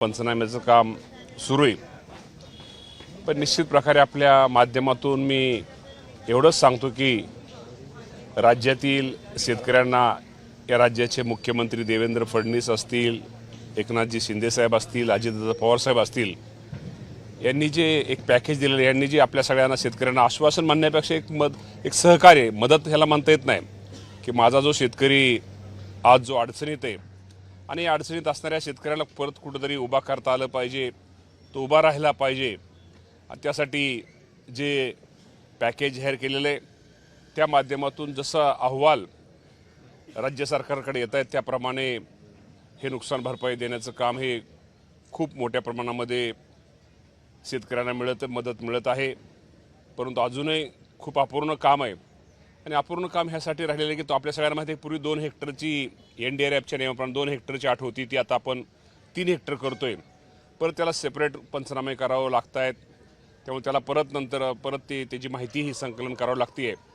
पंचनाम्याचं काम सुरू आहे. पण निश्चित प्रकारे आपल्या माध्यमातून मी एवढंच सांगतो की राज्यातील शेतकऱ्यांना या राज्याचे मुख्यमंत्री देवेंद्र फडणवीस असतील एकनाथजी शिंदेसाहेब असतील अजितदादा पवारसाहेब असतील यांनी जे एक पॅकेज दिलेलं आहे, यांनी जे आपल्या सगळ्यांना शेतकऱ्यांना आश्वासन म्हणण्यापेक्षा एक मद एक सहकार्य मदत ह्याला म्हणता येत नाही की माझा जो शेतकरी आज जो अडचणीत आहे आणि अडचणीत असणाऱ्या शेतकऱ्याला परत कुठंतरी उभा करता आलं पाहिजे तो उभा राहिला पाहिजे. त्यासाठी जे पॅकेज जाहीर केलेलं आहे त्या माध्यमातून जसा अहवाल राज्य सरकारकडे येत आहेत त्याप्रमाणे हे नुकसान भरपाई देण्याचं काम हे खूप मोठ्या प्रमाणामध्ये शेतकऱ्यांना मिळत मदत मिळत आहे. परंतु अजूनही खूप अपूर्ण काम आहे. आणि अपूर्ण काम ह्यासाठी राहिलेलं आहे की तो आपल्या सगळ्यांना माहिती आहे पूर्वी दोन हेक्टरची एन डी आर एफच्या नियमाप्रमाणे दोन हेक्टरची आठ होती ती आता आपण तीन हेक्टर करतो आहे परत त्याला सेपरेट पंचनामे करावं लागत आहेत त्यामुळे त्याला परत नंतर परत ते त्याची माहितीही संकलन करावं लागते आहे